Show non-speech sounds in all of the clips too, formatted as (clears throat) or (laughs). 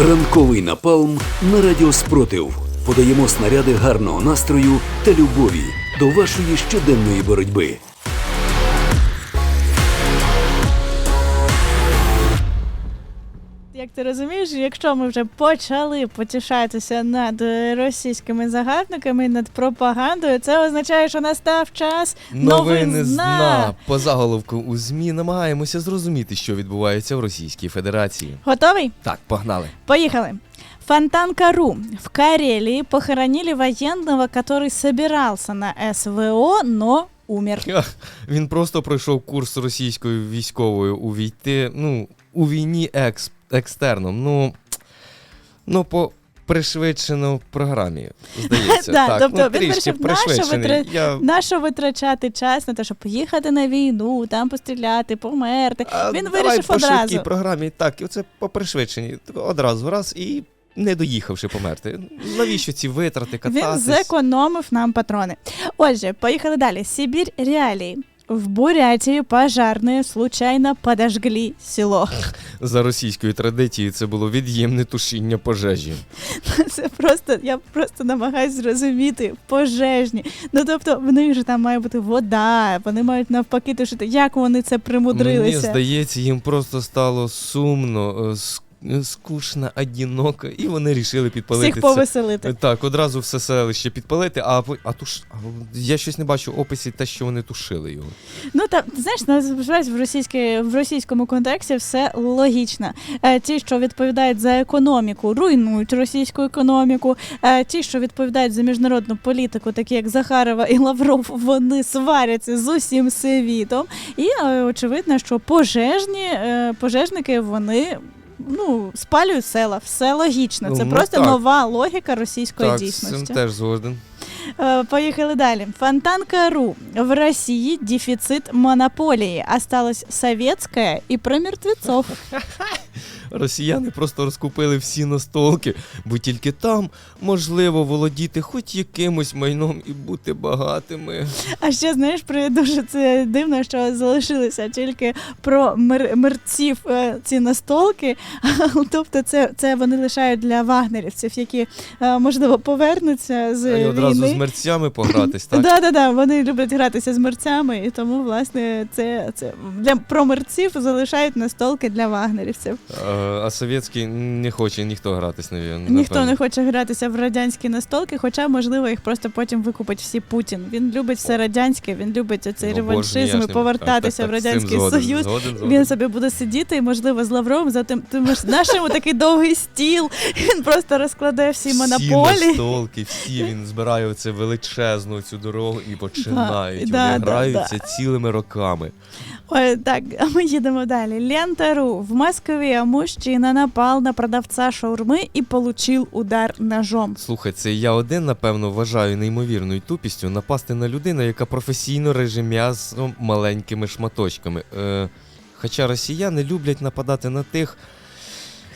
Ранковий напалм на радіо Спротив. Подаємо снаряди гарного настрою та любові до вашої щоденної боротьби. Ти розумієш, якщо ми вже почали потішатися над російськими загарбниками, над пропагандою, це означає, що настав час Новини з дна. По заголовку у ЗМІ намагаємося зрозуміти, що відбувається в Російській Федерації. Готовий? Так, погнали. Поехали. Фонтанка.ру. В Карелии похоронили военного, который собирался на СВО, но умер. Ах, Він просто пройшов курс російською військовою увійти. Ну, у війні екс, екстерном. Ну, ну по пришвидшено програмі, здається. (laughs) Так, тобто ну, він трішки вирішив, нащо пришвидшений. витра- Я... Нащо витрачати час на те, щоб поїхати на війну, там постріляти, померти? А, Він давай вирішив по одразу. швидкій програмі. Так, і оце по пришвидшенні. Одразу раз і не доїхавши померти. Навіщо ці витрати, Він кататись? зекономив нам патрони. Отже, поїхали далі. Сибір реалії. В Бурятии пожарные случайно подожгли село. (laughs) За російською традицією це було від'ємне тушіння пожежі. (laughs) Це просто, я просто намагаюся зрозуміти пожежні. Ну тобто, в них же там має бути вода, вони мають навпаки тушити. Як вони це примудрилися? Мені здається, їм просто стало сумно, е, е, скучно, одиноко, і вони рішили підпалити Всіх це. повеселити. Так, одразу все селище підпалити, а, а туш... а я щось не бачу в описі те, що вони тушили його. Ну там знаєш, насправді в російській в російському контексті все логічно. Е, ті, що відповідають за економіку, руйнують російську економіку. Е, ті, що відповідають за міжнародну політику, такі як Захарова і Лавров, вони сваряться з усім світом. І е, очевидно, що пожежні пожежники вони. Ну, спалюю села, все логічно. Це Ну, просто так. нова логіка російської так, дійсності. Так, теж згоден. Поїхали Поехали далее. Фонтанка.ру. В России дефицит монополии. Осталось советская и про мертвецов. (laughs) Росіяни просто розкупили всі настолки, бо тільки там можливо володіти хоч якимось майном і бути багатими. А ще знаєш, при дуже це дивно, що залишилися тільки про мер- мерців е, ці настолки. (laughs) тобто, це, це вони лишають для вагнерівців, які е, можливо повернуться з А й одразу війни. з мерцями погратись, (clears throat) так? Да, да, да, вони люблять гратися з мерцями, і тому, власне, це, це для промерців залишають настолки для вагнерівців. А, а совєтський не хоче ніхто гратись, навірно. Ніхто не хоче гратися в радянські настолки, хоча, можливо, їх просто потім викупить всі Путін. Він любить все радянське, він любить оцей Ну, реваншизм і повертатися так, в так, цим Радянський згоден, Союз. згоден, згоден. Він собі буде сидіти, і, можливо, з Лавровим за тим, нашому такий довгий стіл. Він просто розкладе всі Всі монополії. настолки, всі він збирає оце величезну цю дорогу і починають. да, Вони да, граються цілими роками. Ой, так, а ми їдемо далі. Лента.ру. В Москві Москве мужчина напал на продавца шаурми і получил удар ножом. Слухай, це я один, напевно, вважаю неймовірною тупістю напасти на людину, яка професійно реже м'ясо маленькими шматочками. Е, хоча росіяни люблять нападати на тих,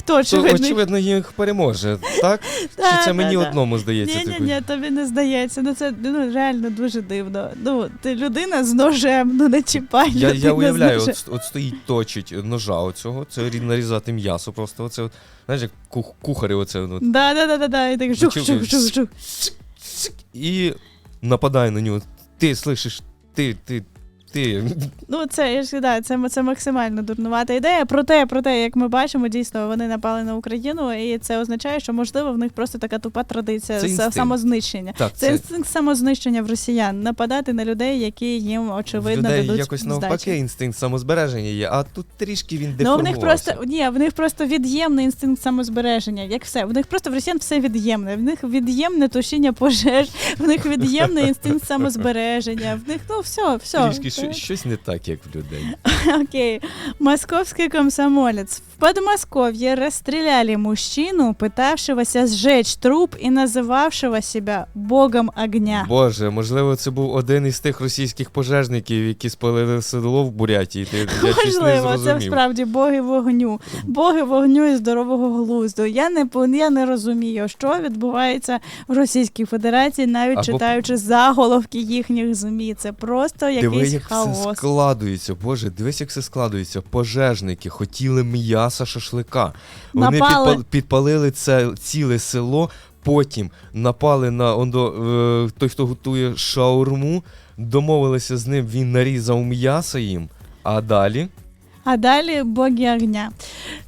Хто хто очевидно? очевидно їх переможе. Так? Чи це мені одному здається? Ні, ні, ні, тобі не здається. Ну це ну реально дуже дивно. Ну, ти людина з ножем, ну не чіпай. Я, я уявляю, от, от стоїть точить ножа оцього, це нарізати м'ясо просто. Оце, знаєш, як кух, кухарі оце. Ну, Да, да, да, да, да. І так жух, жух, жух, жух. і нападає на нього. Ти слышиш, ти, ти, ти. Ну, це я ж да, це, це максимально дурнувата ідея. Проте, проте, як ми бачимо, дійсно вони напали на Україну, і це означає, що можливо в них просто така тупа традиція Це самознищення. Так, Це це, інстинкт самознищення в росіян, нападати на людей, які їм очевидно людей дадуть якось здачі. навпаки інстинкт самозбереження є, а тут трішки він Ну, в них просто ні, в них просто від'ємний інстинкт самозбереження, як все. В них просто в росіян все від'ємне. В них від'ємне тушіння пожеж, в них від'ємний інстинкт (laughs) самозбереження. В них ну все, все. Трішки щось, щось не так, як в людей. Окей. Московский комсомолец. В Подмосковье расстреляли мужчину, пытавшегося сжечь труп и называвшего себя богом огня. Боже, можливо, це був один із тих російських пожежників, які спалили село в Бурятії. Ти, я щось не Можливо, це зрозумів. справді боги вогню. Боги вогню і здорового глузду. Я не пон- я не розумію, що відбувається в Російській Федерації, навіть Або- читаючи заголовки їхніх змі. Це просто Диви, якийсь як все складується, боже, дивись, як все складується. Пожежники хотіли м'яса шашлика. Вони Напали. підпал- підпалили це ціле село, потім напали на ондо, е, той, хто готує шаурму, домовилися з ним, він нарізав м'ясо їм, а далі. А далі боги огня.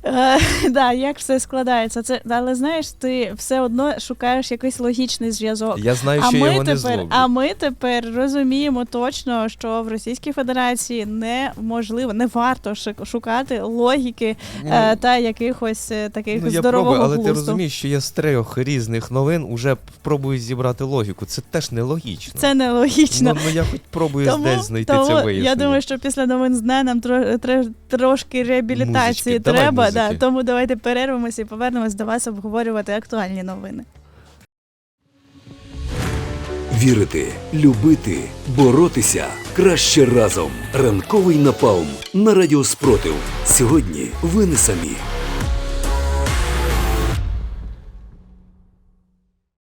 Е, (laughs) да, як все складається. Це, але знаєш, ти все одно шукаєш якийсь логічний зв'язок. Я знаю, що я ми, його не тепер, зловлю. а ми тепер розуміємо точно, що в Російській Федерації неможливо, не варто шукати логіки е, та якихось е, таких Ну, я здорового пробую, але глузду. ти розумієш, що я з трьох різних новин уже пробую зібрати логіку. Це теж нелогічно. Це нелогічно. Ну, ну я хоч пробую тому, десь знайти тому це вияснення. я думаю, що після новин з дня нам тро, тре- трошки реабілітації Музички, давай треба. Да, тому давайте перервемося і повернемось до вас обговорювати актуальні новини. Вірити, любити, боротися краще разом. Ранковий напалм на радіо Спротив. Сьогодні ви не самі.